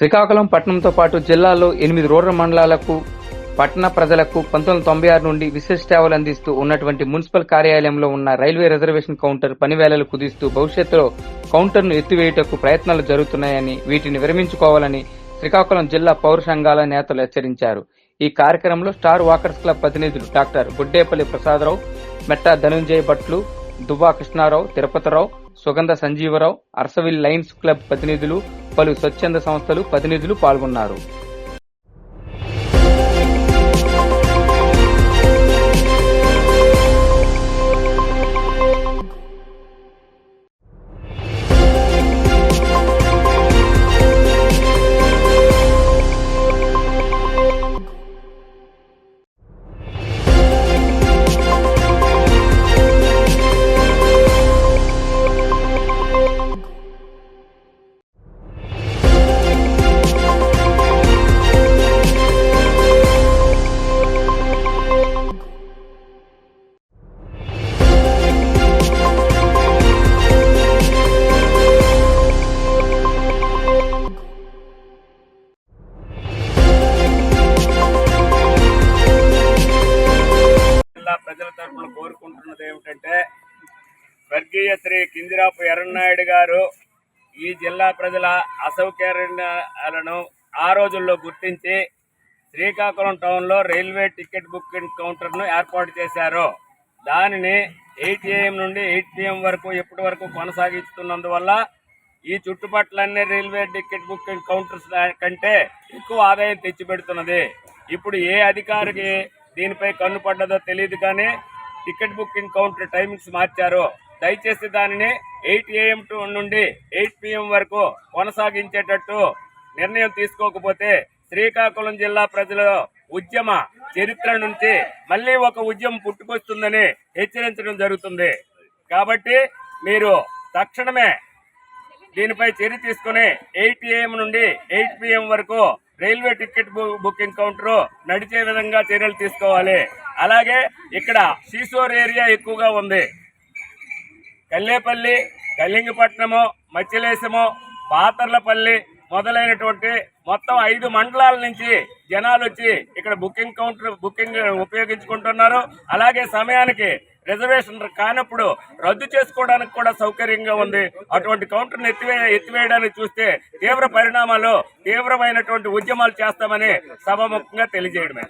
శ్రీకాకుళం పట్టణంతో పాటు జిల్లాలో ఎనిమిది రూరల్ మండలాలకు పట్టణ ప్రజలకు పంతొమ్మిది వందల తొంభై ఆరు నుండి విశేష సేవలు అందిస్తూ ఉన్నటువంటి మున్సిపల్ కార్యాలయంలో ఉన్న రైల్వే రిజర్వేషన్ కౌంటర్ పనివేళలు కుదిస్తూ భవిష్యత్తులో కౌంటర్ను ఎత్తివేయుటకు ప్రయత్నాలు జరుగుతున్నాయని వీటిని విరమించుకోవాలని శ్రీకాకుళం జిల్లా పౌర సంఘాల నేతలు హెచ్చరించారు. ఈ కార్యక్రమంలో స్టార్ వాకర్స్ క్లబ్ ప్రతినిధులు doctor Guddepalli Prasadarao Metta Dhanunjaya Bhatlu Duvva Krishnarao Tirupatirao Sugandha Sanjeevarao అర్సవిల్ lines club ప్రతినిధులు పలు స్వచ్ఛంద సంస్థలు ప్రతినిధులు పాల్గొన్నారు. మనం కోరుకుంటున్నది ఏమిటంటే స్వర్గీయ శ్రీ కిందిరాపు ఎర్రనాయుడు గారు ఈ జిల్లా ప్రజల అసౌకర్యాలను ఆ రోజుల్లో గుర్తించి శ్రీకాకుళం టౌన్లో రైల్వే టికెట్ బుకింగ్ కౌంటర్ను ఏర్పాటు చేశారు. దానిని ఎయిట్ ఏఎం నుండి ఎయిట్ పిఎం వరకు ఇప్పటి వరకు కొనసాగిస్తున్నందువల్ల ఈ చుట్టుపట్లన్నీ రైల్వే టికెట్ బుకింగ్ కౌంటర్స్ కంటే ఎక్కువ ఆదాయం తెచ్చిపెడుతున్నది. ఇప్పుడు ఏ అధికారికి దీనిపై కన్ను పడ్డదో తెలియదు కానీ టికెట్ బుకింగ్ కౌంటర్ టైమింగ్స్ మార్చారు. దయచేసి దానిని ఎయిట్ ఏఎం టు నుండి ఎయిట్ పిఎం వరకు కొనసాగించేటట్టు నిర్ణయం తీసుకోకపోతే శ్రీకాకుళం జిల్లా ప్రజల ఉద్యమ చరిత్ర నుంచి మళ్ళీ ఒక ఉద్యమం పుట్టుకొస్తుందని హెచ్చరించడం జరుగుతుంది. కాబట్టి మీరు తక్షణమే దీనిపై చర్య తీసుకుని ఎయిట్ ఏఎం నుండి ఎయిట్ పిఎం వరకు రైల్వే టికెట్ బుకింగ్ కౌంటర్ నడిచే విధంగా చర్యలు తీసుకోవాలి. అలాగే ఇక్కడ సీసోర్ ఏరియా ఎక్కువగా ఉంది. కల్లేపల్లి కల్లింగపట్నము మచ్చిలేశము పాతర్లపల్లి మొదలైనటువంటి మొత్తం ఐదు మండలాల నుంచి జనాలు వచ్చి ఇక్కడ బుకింగ్ కౌంటర్ బుకింగ్ ఉపయోగించుకుంటున్నారు. అలాగే సమయానికి రిజర్వేషన్ కానప్పుడు రద్దు చేసుకోవడానికి కూడా సౌకర్యంగా ఉంది. అటువంటి కౌంటర్ని ఎత్తివే ఎత్తివేయడానికి చూస్తే తీవ్ర పరిణామాలు తీవ్రమైనటువంటి ఉద్యమాలు చేస్తామని సభాముఖంగా తెలియజేయడమే.